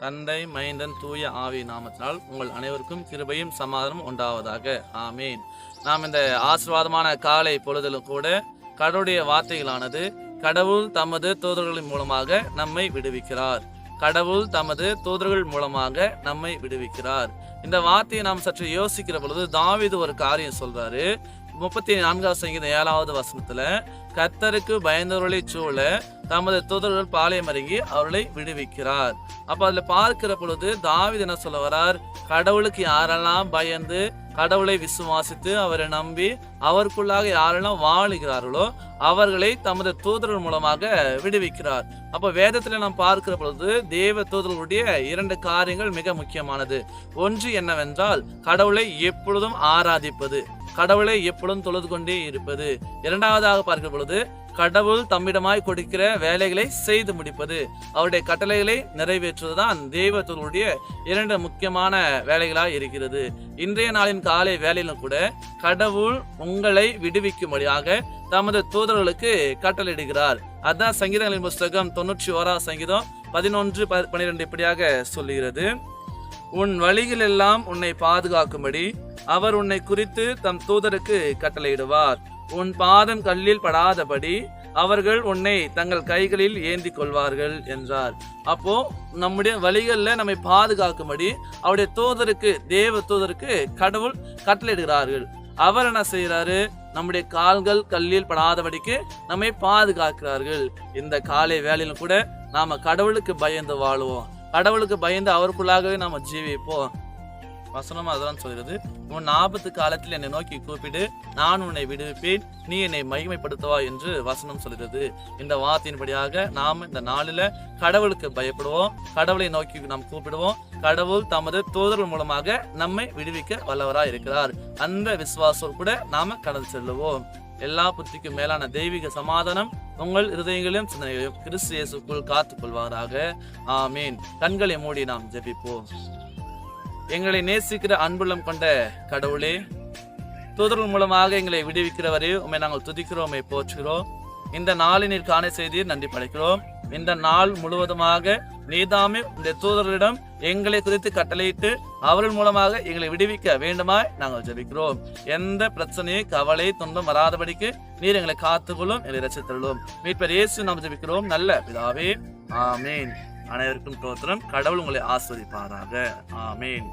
தந்தை மைந்தன் தூய ஆவி நாமத்தினால் உங்கள் அனைவருக்கும் கிருபையும் சமாதானம் உண்டாவதாக. ஆமீன். நாம் இந்த ஆசீர்வாதமான காலை பொழுதிலும் கூட கடவுளுடைய வார்த்தைகளானது கடவுள் தமது தூதர்களின் மூலமாக நம்மை விடுவிக்கிறார். கடவுள் தமது தூதர்கள் மூலமாக நம்மை விடுவிக்கிறார். இந்த வார்த்தையை நாம் சற்று யோசிக்கிற பொழுது தாவீது ஒரு காரியம் சொல்றாரு. முப்பத்தி நான்காவது சங்கீதம் ஏழாவது வசனத்துல கர்த்தருக்கு பயந்தவர்களை சூழ தமது தூதர்கள் பாளையம் இறங்கி அவர்களை விடுவிக்கிறார். அப்ப அதுல பார்க்கிற பொழுது தாவித என்ன சொல்ல வரார்? கடவுளுக்கு யாரெல்லாம் பயந்து கடவுளை விசுவாசித்து அவரை நம்பி அவருக்குள்ளாக யாரெல்லாம் வாழுகிறார்களோ அவர்களை தமது தூதர்கள் மூலமாக விடுவிக்கிறார். அப்ப வேதத்துல நாம் பார்க்கிற பொழுது தேவ தூதர்களுடைய இரண்டு காரியங்கள் மிக முக்கியமானது. ஒன்று என்னவென்றால் கடவுளை எப்பொழுதும் ஆராதிப்பது கடவுளை எப்பொழுதும் தொழுது கொண்டே இருப்பது. இரண்டாவதாக பார்க்கிற பொழுது கடவுள் தம்மிடமாய் கொடுக்கிற வேலைகளை செய்து முடிப்பது. அவருடைய கட்டளைகளை நிறைவேற்றுவதுதான் தெய்வத்தோடைய இரண்டு முக்கியமான வேலைகளாக இருக்கிறது. இன்றைய நாளின் காலை வேலையிலும் கூட கடவுள் உங்களை விடுவிக்கும்படியாக தமது தூதர்களுக்கு கட்டளையிடுகிறார். அதான் சங்கீதங்களின் புஸ்தகம் தொண்ணூற்றி ஓராம் சங்கீதம் பதினொன்று ப- பன்னிரெண்டு இப்படியாக சொல்லுகிறது. உன் வழிகள் எல்லாம் உன்னை பாதுகாக்கும்படி அவர் உன்னை குறித்து தம் தூதருக்கு கட்டளையிடுவார். உன் பாதம் கல்லில் படாதபடி அவர்கள் உன்னை தங்கள் கைகளில் ஏந்தி கொள்வார்கள் என்றார். அப்போ நம்முடைய வழிகளில் நம்மை பாதுகாக்கும்படி அவருடைய தூதருக்கு தேவ தூதருக்கு கடவுள் கட்டளையிடுகிறார்கள். அவர் என்ன செய்கிறாரு? நம்முடைய கால்கள் கல்லில் படாதபடிக்கு நம்மை பாதுகாக்கிறார்கள். இந்த காலை வேலையிலும் கூட நாம கடவுளுக்கு பயந்து வாழுவோம். கடவுளுக்கு பயந்து அவருக்குள்ளாகவே நாம ஜீவிப்போம். வசனம் அதெல்லாம் சொல்கிறது உன் ஆபத்து காலத்தில் என்னை நோக்கி கூப்பிடு. நான் உன்னை விடுவிப்பேன். நீ என்னை மகிமைப்படுத்துவா என்று வசனம் சொல்கிறது இந்த வார்த்தையின்படியாக நாம் இந்த நாளில் கடவுளுக்கு பயப்படுவோம். கடவுளை நோக்கி நாம் கூப்பிடுவோம். கடவுள் தமது தூதர்கள் மூலமாக நம்மை விடுவிக்க வல்லவராக இருக்கிறார். அந்த விசுவாசம் கூட நாம கடந்து செல்லுவோம். எல்லா புத்திக்கும் மேலான தெய்வீக சமாதானம் உங்கள் இருதயங்களையும் சிந்தனைகளையும் கிறிஸ்து இயேசுக்குள் காத்துக் கொள்வாராக ஆமீன். கண்களை மூடி நாம் ஜெபிப்போம். எங்களை நேசிக்கிற அன்புள்ளம் கொண்ட கடவுளே தூதர்கள் மூலமாக எங்களை விடுவிக்கிறவரே உண்மை நாங்கள் துதிக்கிறோம் போற்றுகிறோம். இந்த நாளினில் காண செய்தீர் நன்றி படைக்கிறோம். இந்த நாள் முழுவதுமாக நீதாமே இந்த தூதர்களிடம் எங்களை குறித்து கட்டளையிட்டு அவர்கள் மூலமாக எங்களை விடுவிக்க வேண்டுமாய் நாங்கள் ஜெபிக்கிறோம். எந்த பிரச்சனையும் கவலை துன்பம் வராதபடிக்கு நீர் எங்களை காத்துக்கொள்ளும் எங்களை ரசித்தருளும் மீட்பர் இயேசு நாம் ஜபிக்கிறோம். நல்ல பிதாவே ஆமீன். அனைவருக்கும் தோத்திரம். கடவுள் உங்களை ஆஸ்வதிப்பாராக. ஆமீன்.